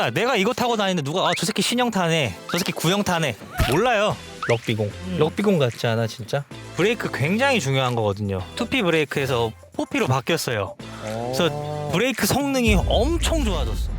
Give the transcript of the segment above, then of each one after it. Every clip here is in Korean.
그러니까 내가 이거 타고 다니는데 누가 아 저 새끼 신형 타네. 저 새끼 구형 타네. 몰라요. 럭비공. 음. 럭비공 같지 않아 진짜? 브레이크 굉장히 중요한 거거든요. 투피 브레이크에서 포피로 바뀌었어요. 그래서 브레이크 성능이 엄청 좋아졌어.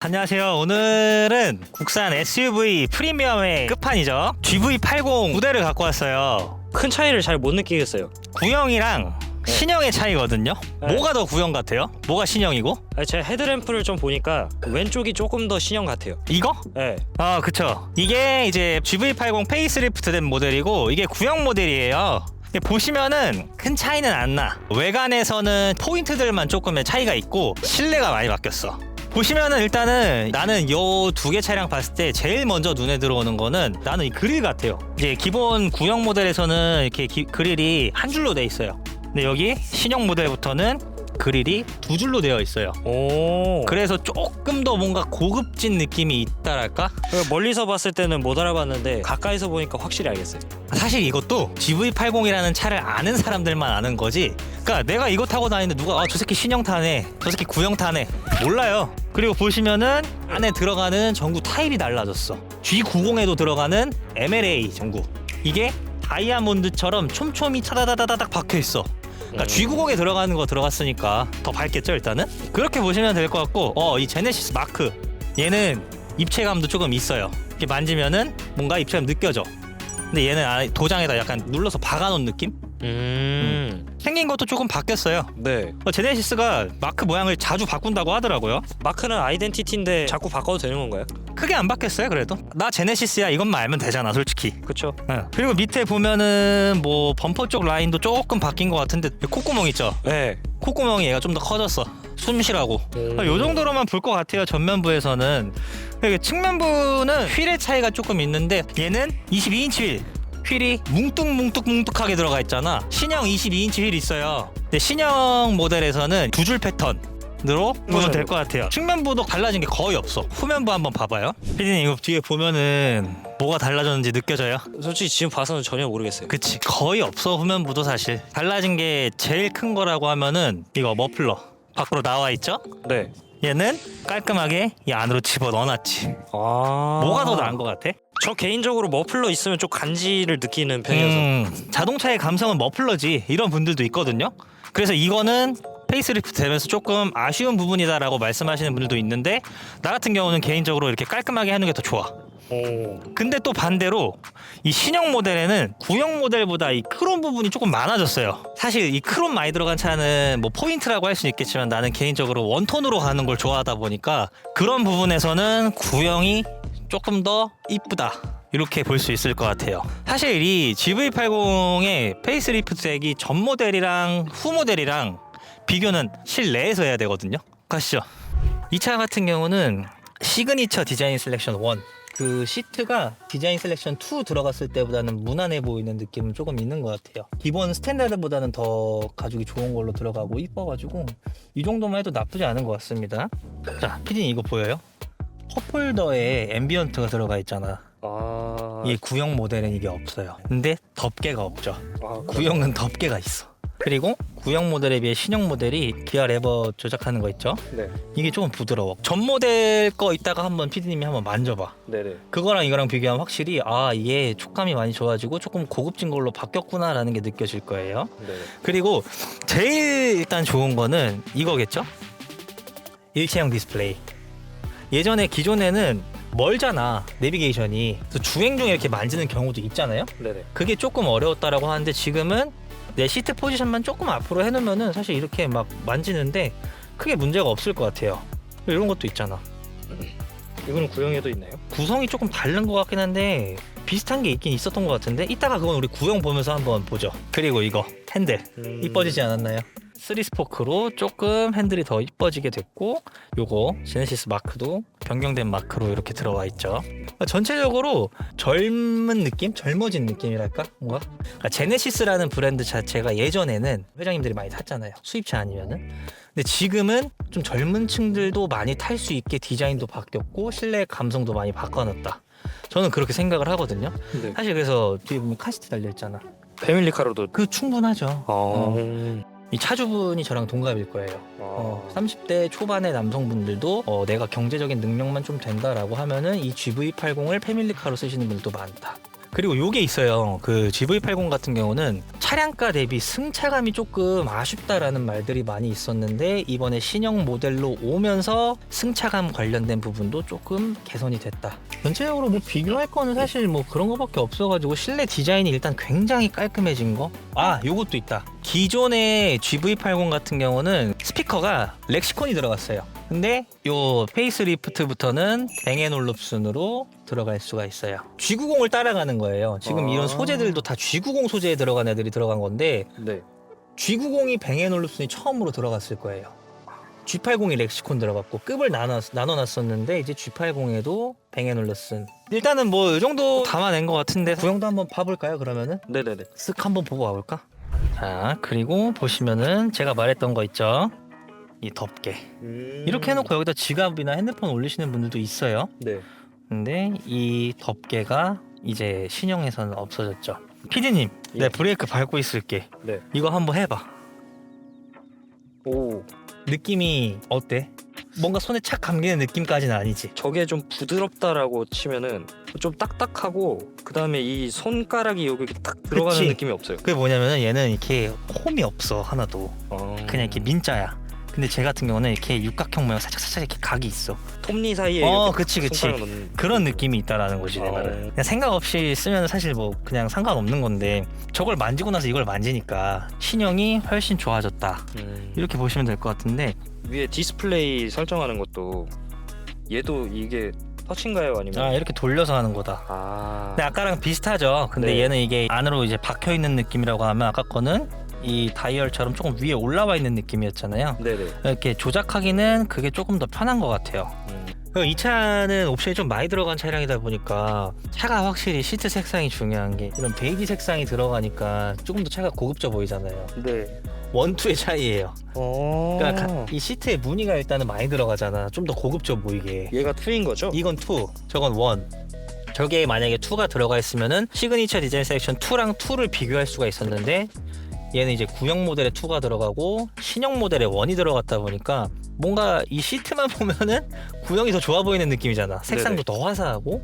안녕하세요. 오늘은 국산 SUV 프리미엄의 끝판이죠. GV80 모델을 갖고 왔어요. 큰 차이를 잘 못 느끼겠어요. 구형이랑 네. 신형의 차이거든요 네. 뭐가 더 구형 같아요? 뭐가 신형이고? 아니, 제 헤드램프를 좀 보니까 왼쪽이 조금 더 신형 같아요. 이거? 네. 아 그쵸 이게 이제 GV80 페이스리프트 된 모델이고 이게 구형 모델이에요 이게 보시면은 큰 차이는 안 나 외관에서는 포인트들만 조금의 차이가 있고 실내가 많이 바뀌었어 보시면은 일단은 나는 요 두 개 차량 봤을 때 제일 먼저 눈에 들어오는 거는 나는 이 그릴 같아요 이제 기본 구형 모델에서는 이렇게 기- 그릴이 한 줄로 돼 있어요 근데 여기 신형 모델부터는 그릴이 두 줄로 되어 있어요 오. 그래서 조금 더 뭔가 고급진 느낌이 있다랄까 그래, 멀리서 봤을 때는 못 알아봤는데 가까이서 보니까 확실히 알겠어요. 사실 이것도 GV80이라는 차를 아는 사람들만 아는 거지. 그러니까 내가 이거 타고 다니는데 누가 아 저 새끼 신형 타네, 저 새끼 구형 타네 몰라요. 그리고 보시면은 안에 들어가는 전구 타입이 달라졌어. G90에도 들어가는 MLA 전구. 이게 다이아몬드처럼 촘촘히 차다다다닥 박혀 있어. 그러니까 음. G90에 들어가는 거 들어갔으니까 더 밝겠죠 일단은. 그렇게 보시면 될 것 같고, 어 이 제네시스 마크 얘는 입체감도 조금 있어요. 이렇게 만지면은 뭔가 입체감 느껴져. 근데 얘는 안에 도장에다 약간 눌러서 박아놓은 느낌? 음. 생긴 것도 조금 바뀌었어요. 네. 어, 제네시스가 마크 모양을 자주 바꾼다고 하더라고요. 마크는 아이덴티티인데 자꾸 바꿔도 되는 건가요? 크게 안 바뀌었어요, 그래도. 나 제네시스야 이것만 알면 되잖아, 솔직히. 그렇죠. 어. 그리고 밑에 보면은 뭐 범퍼 쪽 라인도 조금 바뀐 것 같은데 콧구멍 있죠? 네. 콧구멍이 얘가 좀 더 커졌어. 숨쉬라고. 음. 아, 요 정도로만 볼 것 같아요 전면부에서는 이게 측면부는 휠의 차이가 조금 있는데 얘는 22인치 휠 휠이 뭉뚱뭉뚱뭉뚱하게 들어가 있잖아 신형 22인치 휠 있어요 근데 신형 모델에서는 두 줄 패턴 으로 보면 될 것 같아요 측면부도 달라진 게 거의 없어 후면부 한번 봐봐요 피디님 이거 뒤에 보면은 뭐가 달라졌는지 느껴져요? 솔직히 지금 봐서는 전혀 모르겠어요. 그치 거의 없어 후면부도 사실 달라진 게 제일 큰 거라고 하면은 이거 머플러 밖으로 나와 있죠? 네. 얘는 깔끔하게 이 안으로 집어 넣어놨지. 아. 뭐가 더 나은 것 같아? 저 개인적으로 머플러 있으면 좀 간지를 느끼는 편이어서. 음, 자동차의 감성은 머플러지 이런 분들도 있거든요. 그래서 이거는 페이스리프트 되면서 조금 아쉬운 부분이다라고 말씀하시는 분들도 있는데 나 같은 경우는 개인적으로 이렇게 깔끔하게 하는 게 더 좋아. 오. 근데 또 반대로 이 신형 모델에는 구형 모델보다 이 크롬 부분이 조금 많아졌어요. 사실 이 크롬 많이 들어간 차는 뭐 포인트라고 할수 있겠지만 나는 개인적으로 원톤으로 가는 걸 좋아하다 보니까 그런 부분에서는 구형이 조금 더 이쁘다. 이렇게 볼 수 있을 것 같아요. 사실 이 GV80의 페이스리프트 덱이 전 모델이랑 후 모델이랑 비교는 실내에서 해야 되거든요. 가시죠. 이 차 같은 경우는 시그니처 디자인 셀렉션 1. 그 시트가 디자인 셀렉션 2 들어갔을 때보다는 무난해 보이는 느낌은 조금 있는 것 같아요. 기본 스탠다드보다는 더 가죽이 좋은 걸로 들어가고 이뻐가지고 이 정도만 해도 나쁘지 않은 것 같습니다. 자, 피디님 이거 보여요? 컵홀더에 앰비언트가 들어가 있잖아. 아. 이 구형 모델은 이게 없어요. 근데 덮개가 없죠. 아, 구형은 덮개가 있어. 그리고 구형 모델에 비해 신형 모델이 기아 레버 조작하는 거 있죠? 네. 이게 조금 부드러워. 전 모델 거 이따가 한번 피디님이 한번 만져봐. 네네. 그거랑 이거랑 비교하면 확실히 아 이게 촉감이 많이 좋아지고 조금 고급진 걸로 바뀌었구나라는 게 느껴질 거예요. 네. 그리고 제일 일단 좋은 거는 이거겠죠? 일체형 디스플레이. 예전에 기존에는 멀잖아 내비게이션이 그래서 주행 중에 이렇게 만지는 경우도 있잖아요. 네네. 그게 조금 어려웠다라고 하는데 지금은 내 시트 포지션만 조금 앞으로 해놓으면은 사실 이렇게 막 만지는데 크게 문제가 없을 것 같아요. 이런 것도 있잖아. 이거는 구형에도 있나요? 구성이 조금 다른 것 같긴 한데 비슷한 게 있긴 있었던 것 같은데 이따가 그건 우리 구형 보면서 한번 보죠. 그리고 이거 핸들 음. 이뻐지지 않았나요? 3 스포크로 조금 핸들이 더 이뻐지게 됐고 요거 제네시스 마크도 변경된 마크로 이렇게 들어와 있죠 전체적으로 젊은 느낌? 젊어진 느낌이랄까? 뭔가? 그러니까 제네시스라는 브랜드 자체가 예전에는 회장님들이 많이 탔잖아요 수입차 아니면은 근데 지금은 좀 젊은 층들도 많이 탈 수 있게 디자인도 바뀌었고 실내 감성도 많이 바꿔놨다 저는 그렇게 생각을 하거든요 네. 사실 그래서 뒤에 보면 카시트 달려있잖아 패밀리카로도. 그 충분하죠 어. 이 차주분이 저랑 동갑일 거예요. 어, 30대 초반의 남성분들도 어, 내가 경제적인 능력만 좀 된다라고 하면은 이 GV80을 패밀리카로 쓰시는 분들도 많다. 그리고 요게 있어요. 그 GV80 같은 경우는 차량가 대비 승차감이 조금 아쉽다라는 말들이 많이 있었는데 이번에 신형 모델로 오면서 승차감 관련된 부분도 조금 개선이 됐다. 전체적으로 뭐 비교할 거는 사실 뭐 그런 거밖에 없어가지고 실내 디자인이 일단 굉장히 깔끔해진 거. 아, 요것도 있다. 기존의 GV80 같은 경우는 스피커가 렉시콘이 들어갔어요. 근데 요 페이스리프트부터는 뱅앤올룹슨으로 들어갈 수가 있어요. G90을 따라가는 거예요. 지금 아. 이런 소재들도 다 G90 소재에 들어간 애들이 들어간 건데 네. G90이 뱅앤올룹슨이 처음으로 들어갔을 거예요. G80이 렉시콘 들어갔고 급을 나눠, 나눠놨었는데 이제 G80에도 뱅앤올룹슨 일단은 뭐 이 정도 담아낸 것 같은데 구형도 한번 봐볼까요 그러면은? 네네네. 쓱 한번 보고 와볼까? 자 그리고 보시면은 제가 말했던 거 있죠 이 덮개 음. 이렇게 해놓고 여기다 지갑이나 핸드폰 올리시는 분들도 있어요 네. 근데 이 덮개가 이제 신형에서는 없어졌죠 피디님 예. 내 브레이크 밟고 있을게 네. 이거 한번 해봐 오. 느낌이 어때? 뭔가 손에 착 감기는 느낌까지는 아니지 저게 좀 부드럽다라고 치면은 좀 딱딱하고 그 다음에 이 손가락이 여기 이렇게 딱 들어가는 그치. 느낌이 없어요. 그게 뭐냐면은 얘는 이렇게 홈이 없어 하나도 어. 그냥 이렇게 민자야 근데 쟤 같은 경우는 이렇게 육각형 모양 살짝 살짝 이렇게 각이 있어 톱니 사이에 어, 이렇게 그치, 그치. 손가락 넣는 그런 느낌이 있다라는 거지 내 어. 말은 그냥 생각 없이 쓰면 사실 뭐 그냥 상관없는 건데 저걸 만지고 나서 이걸 만지니까 신형이 훨씬 좋아졌다 음. 이렇게 보시면 될 것 같은데 위에 디스플레이 설정하는 것도 얘도 이게 터치인가요 아니면 아 이렇게 돌려서 하는 거다 아. 근데 아까랑 비슷하죠 근데 네. 얘는 이게 안으로 이제 박혀 있는 느낌이라고 하면 아까 거는 이 다이얼처럼 조금 위에 올라와 있는 느낌이었잖아요 네네. 이렇게 조작하기는 그게 조금 더 편한 것 같아요 음. 그이 차는 옵션이 좀 많이 들어간 차량이다 보니까 차가 확실히 시트 색상이 중요한 게 이런 베이지 색상이 들어가니까 조금 더 차가 고급져 보이잖아요. 네. 원투의 차이예요. 어. 그러니까 가- 이 시트에 무늬가 일단은 많이 들어가잖아. 좀 더 고급져 보이게. 얘가 투인 거죠? 이건 투, 저건 원. 저게 만약에 투가 들어가 있으면은 시그니처 디자인 섹션 2랑 2를 비교할 수가 있었는데 얘는 이제 구형 모델에 2가 들어가고 신형 모델에 1이 들어갔다 보니까 뭔가 이 시트만 보면은 구형이 더 좋아 보이는 느낌이잖아. 색상도 더 화사하고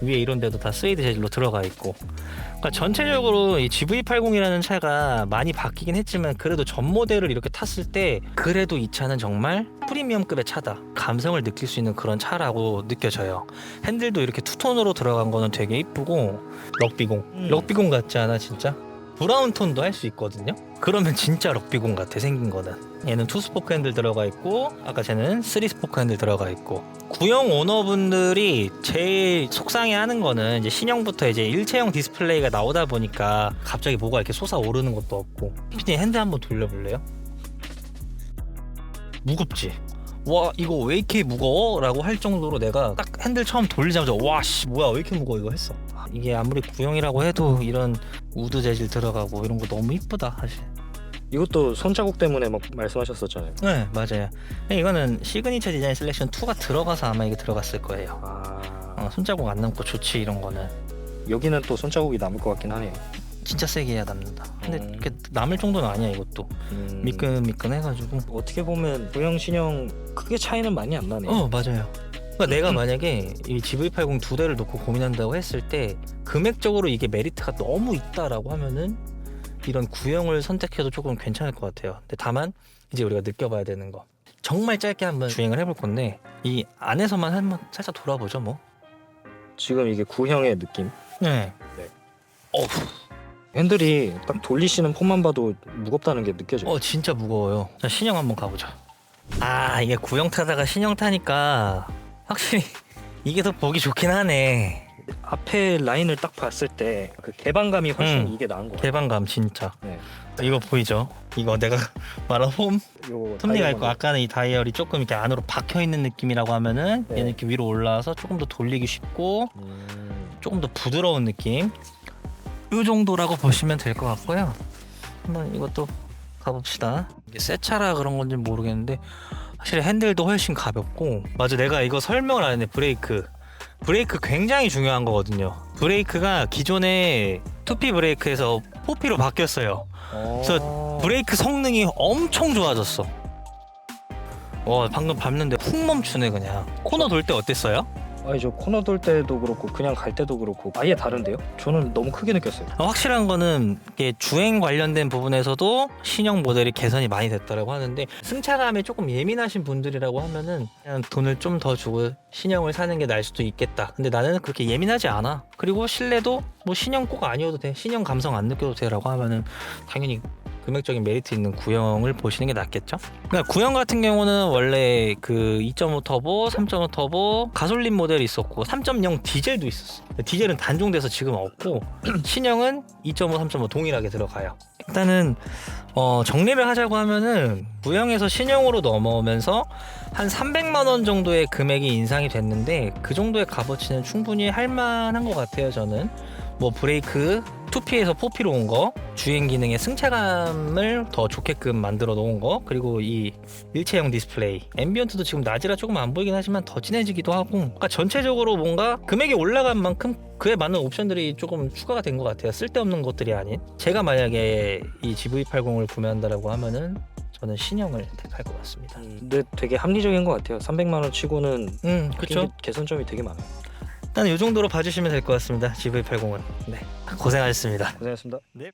위에 이런 데도 다 스웨이드 재질로 들어가 있고. 그러니까 전체적으로 이 GV80이라는 차가 많이 바뀌긴 했지만 그래도 전 모델을 이렇게 탔을 때 그래도 이 차는 정말 프리미엄급의 차다. 감성을 느낄 수 있는 그런 차라고 느껴져요. 핸들도 이렇게 투톤으로 들어간 거는 되게 이쁘고 럭비공. 음. 럭비공 같지 않아 진짜? 브라운 톤도 할 수 있거든요. 그러면 진짜 럭비공 같아 생긴 거는. 얘는 투 스포크 핸들 들어가 있고 아까 쟤는 쓰리 스포크 핸들 들어가 있고 구형 오너분들이 제일 속상해하는 거는 이제 신형부터 이제 일체형 디스플레이가 나오다 보니까 갑자기 뭐가 이렇게 솟아오르는 것도 없고 피디 핸들 한번 돌려볼래요? 무겁지? 와 이거 왜 이렇게 무거워? 라고 할 정도로 내가 딱 핸들 처음 돌리자마자 와 씨 뭐야 왜 이렇게 무거워 이거 했어 이게 아무리 구형이라고 해도 이런 우드 재질 들어가고 이런 거 너무 이쁘다 사실 이것도 손자국 때문에 막 말씀하셨었잖아요. 네 맞아요 이거는 시그니처 디자인 셀렉션 2가 들어가서 아마 이게 들어갔을 거예요 아. 어, 손자국 안 남고 좋지 이런 거는 여기는 또 손자국이 남을 것 같긴 하네요. 진짜 세게 해야 남는다 근데 음. 그게 남을 정도는 아니야 이것도 음. 미끈미끈 해가지고 어떻게 보면 구형 신형 크게 차이는 많이 안 나네요. 어 맞아요. 그러니까 내가 만약에 이 GV80 두 대를 놓고 고민한다고 했을 때 금액적으로 이게 메리트가 너무 있다라고 하면은 이런 구형을 선택해도 조금 괜찮을 것 같아요. 근데 다만 이제 우리가 느껴봐야 되는 거 정말 짧게 한번 주행을 해볼 건데 이 안에서만 한번 살짝 돌아보죠 뭐. 지금 이게 구형의 느낌. 네. 네. 어우, 핸들이 딱 돌리시는 폼만 봐도 무겁다는 게 느껴져요. 어 진짜 무거워요. 자 신형 한번 가보자. 아 이게 구형 타다가 신형 타니까 확실히 이게 더 보기 좋긴 하네. 앞에 라인을 딱 봤을 때 그 개방감이 훨씬 음. 이게 나은 것 같아요. 개방감 진짜. 네. 이거 보이죠? 이거 내가 말한 홈 요 톱니가 있고. 아까는 이 다이얼이 조금 이렇게 안으로 박혀 있는 느낌이라고 하면은 네. 얘는 이렇게 위로 올라와서 조금 더 돌리기 쉽고 음. 조금 더 부드러운 느낌. 이 정도라고 보시면 될 것 같고요. 한번 이것도 가봅시다. 이게 새 차라 그런 건지 모르겠는데 확실히 핸들도 훨씬 가볍고 맞아 내가 이거 설명을 안 했네 브레이크. 브레이크 굉장히 중요한 거거든요. 브레이크가 기존에 2P 브레이크에서 4P로 바뀌었어요. 어. 그래서 브레이크 성능이 엄청 좋아졌어. 와 방금 밟는데 훅 멈추네 그냥. 코너 돌 때 어땠어요? 아니 저 코너 돌 때도 그렇고 그냥 갈 때도 그렇고 아예 다른데요? 저는 너무 크게 느꼈어요. 어, 확실한 거는 이게 주행 관련된 부분에서도 신형 모델이 개선이 많이 됐다라고 하는데 승차감에 조금 예민하신 분들이라고 하면은 그냥 돈을 좀 더 주고 신형을 사는 게 나을 수도 있겠다. 근데 나는 그렇게 예민하지 않아. 그리고 실내도 뭐 신형 꼭 아니어도 돼. 신형 감성 안 느껴도 돼라고 하면은 당연히 금액적인 메리트 있는 구형을 보시는 게 낫겠죠. 그러니까 구형 같은 경우는 원래 그 2.5 터보, 3.5 터보 가솔린 모델이 있었고 3.0 디젤도 있었어. 디젤은 단종돼서 지금 없고 신형은 2.5, 3.5 동일하게 들어가요. 일단은 어, 정리를 하자고 하면은 구형에서 신형으로 넘어오면서 한 300만 원 정도의 금액이 인상이 됐는데 그 정도의 값어치는 충분히 할 만한 것 같아요. 저는 뭐 브레이크 2P에서 4P로 온 거, 주행 기능의 승차감을 더 좋게끔 만들어 놓은 거, 그리고 이 일체형 디스플레이, 앰비언트도 지금 낮이라 조금 안 보이긴 하지만 더 진해지기도 하고, 그러니까 전체적으로 뭔가 금액이 올라간 만큼 그에 맞는 옵션들이 조금 추가가 된 것 같아요. 쓸데없는 것들이 아닌. 제가 만약에 이 GV80을 구매한다라고 하면은 저는 신형을 택할 것 같습니다. 근데 되게 합리적인 것 같아요. 300만 원 치고는 음, 그렇죠. 개선점이 되게 많아요. 일단 이 정도로 봐주시면 될 것 같습니다. GV80은. 네, 고생하셨습니다. 고생하셨습니다. 네.